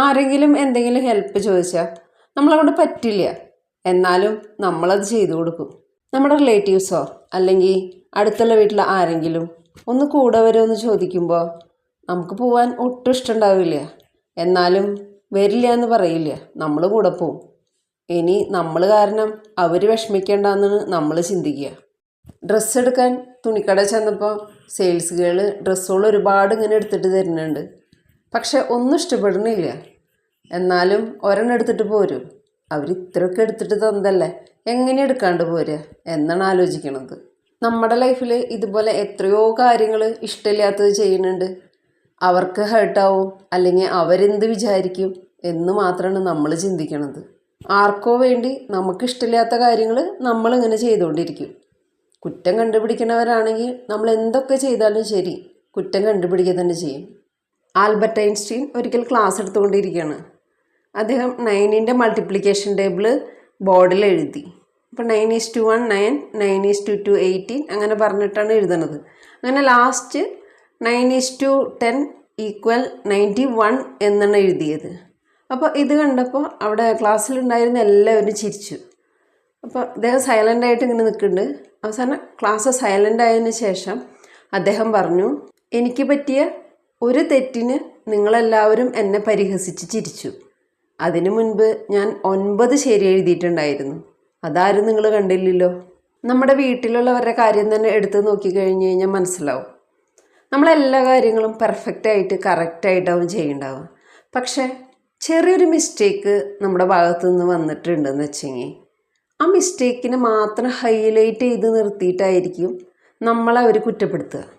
ആരെങ്കിലും എന്തെങ്കിലും ഹെൽപ്പ് ചോദിച്ചാൽ നമ്മളവിടെ പറ്റില്ല. എന്നാലും നമ്മളത് ചെയ്തു കൊടുക്കും. നമ്മുടെ റിലേറ്റീവ്സോ അല്ലെങ്കിൽ അടുത്തുള്ള വീട്ടിലെ ആരെങ്കിലും ഒന്ന് കൂടെ വരുമെന്ന് ചോദിക്കുമ്പോൾ നമുക്ക് പോകാൻ ഒട്ടും ഇഷ്ടമുണ്ടാവില്ല എന്നാലും വരില്ല എന്ന് പറയില്ല. നമ്മൾ കൂടെ പോവും. ഇനി നമ്മൾ കാരണം അവർ വിഷമിക്കേണ്ടെന്നാണ് നമ്മൾ ചിന്തിക്കുക. ഡ്രസ്സ് എടുക്കാൻ തുണിക്കട ചെന്നപ്പോൾ സെയിൽസ് ഗേൾ ഡ്രസ്സുകൾ ഒരുപാട് ഇങ്ങനെ എടുത്തിട്ട് തരുന്നുണ്ട്. പക്ഷെ ഒന്നും ഇഷ്ടപ്പെടുന്നില്ല. എന്നാലും ഒരെണ്ണം എടുത്തിട്ട് പോരും. അവർ ഇത്രയൊക്കെ എടുത്തിട്ട് തന്നതല്ലേ? എങ്ങനെ എടുക്കാണ്ട് പോരുക എന്നാണ് ആലോചിക്കണത്. നമ്മുടെ ലൈഫിൽ ഇതുപോലെ എത്രയോ കാര്യങ്ങൾ ഇഷ്ടമില്ലാത്തത് ചെയ്യുന്നുണ്ട്. അവർക്ക് ഹേർട്ടാവും അല്ലെങ്കിൽ അവരെന്ത് വിചാരിക്കും എന്ന് മാത്രമാണ് നമ്മൾ ചിന്തിക്കണത്. ആർക്കോ വേണ്ടി നമുക്കിഷ്ടമില്ലാത്ത കാര്യങ്ങൾ നമ്മളിങ്ങനെ ചെയ്തുകൊണ്ടിരിക്കും കുറ്റം കണ്ടുപിടിക്കുന്നവരാണെങ്കിൽ നമ്മൾ എന്തൊക്കെ ചെയ്താലും ശരി കുറ്റം കണ്ടുപിടിക്കുക തന്നെ ചെയ്യും. ആൽബർട്ട് ഐൻസ്റ്റീൻ ഒരിക്കൽ ക്ലാസ് എടുത്തുകൊണ്ടിരിക്കുകയാണ്. അദ്ദേഹം നയനിന്റെ മൾട്ടിപ്ലിക്കേഷൻ ടേബിൾ ബോർഡിൽ എഴുതി. അപ്പോൾ nine is two one nine nine is two two eighteen അങ്ങനെ പറഞ്ഞിട്ടാണ് എഴുതുന്നത് അങ്ങനെ last nine is two ten equal ninety one എന്നാണ് എഴുതിയത്. അപ്പോൾ ഇത് കണ്ടപ്പോൾ അവിടെ ക്ലാസ്സിലുണ്ടായിരുന്ന എല്ലാവരും ചിരിച്ചു. അപ്പോൾ അദ്ദേഹം സൈലന്റ് ആയിട്ട് ഇങ്ങനെ നിൽക്കുന്നുണ്ട്. അവസാനം ക്ലാസ് സൈലന്റ് ആയതിനു ശേഷം അദ്ദേഹം പറഞ്ഞു എനിക്ക് പറ്റിയ ഒരു തെറ്റിന് നിങ്ങളെല്ലാവരും എന്നെ പരിഹസിച്ച് ചിരിച്ചു. അതിനു മുൻപ് ഞാൻ ഒൻപത് ശരി എഴുതിയിട്ടുണ്ടായിരുന്നു. അതാരും നിങ്ങൾ കണ്ടില്ലല്ലോ. നമ്മുടെ വീട്ടിലുള്ളവരുടെ കാര്യം തന്നെ എടുത്ത് നോക്കിക്കഴിഞ്ഞ് കഴിഞ്ഞാൽ മനസ്സിലാവും. നമ്മളെല്ലാ കാര്യങ്ങളും പെർഫെക്റ്റായിട്ട് കറക്റ്റായിട്ടാവും ചെയ്യുന്നുണ്ടാവുക പക്ഷേ ചെറിയൊരു മിസ്റ്റേക്ക് നമ്മുടെ ഭാഗത്തു നിന്ന് വന്നിട്ടുണ്ടെന്ന് വെച്ചെങ്കിൽ ആ മിസ്റ്റേക്കിനെ മാത്രം ഹൈലൈറ്റ് ചെയ്ത് നിർത്തിയിട്ടായിരിക്കും നമ്മളെ കുറ്റപ്പെടുത്തുക.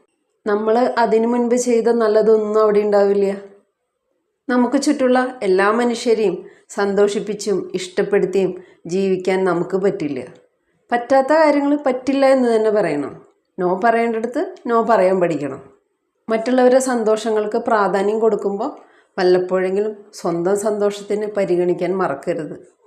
നമ്മൾ അതിനു മുൻപ് ചെയ്ത നല്ലതൊന്നും അവിടെ ഉണ്ടാവില്ല. നമുക്ക് ചുറ്റുള്ള എല്ലാ മനുഷ്യരെയും സന്തോഷിപ്പിച്ചും ഇഷ്ടപ്പെടുത്തിയും ജീവിക്കാൻ നമുക്ക് പറ്റില്ല. പറ്റാത്ത കാര്യങ്ങൾ പറ്റില്ല എന്ന് തന്നെ പറയണം. നോ പറയേണ്ടടുത്ത് നോ പറയാൻ പഠിക്കണം. മറ്റുള്ളവരുടെ സന്തോഷങ്ങൾക്ക് പ്രാധാന്യം കൊടുക്കുമ്പോൾ വല്ലപ്പോഴെങ്കിലും സ്വന്തം സന്തോഷത്തിന് പരിഗണിക്കാൻ മറക്കരുത്.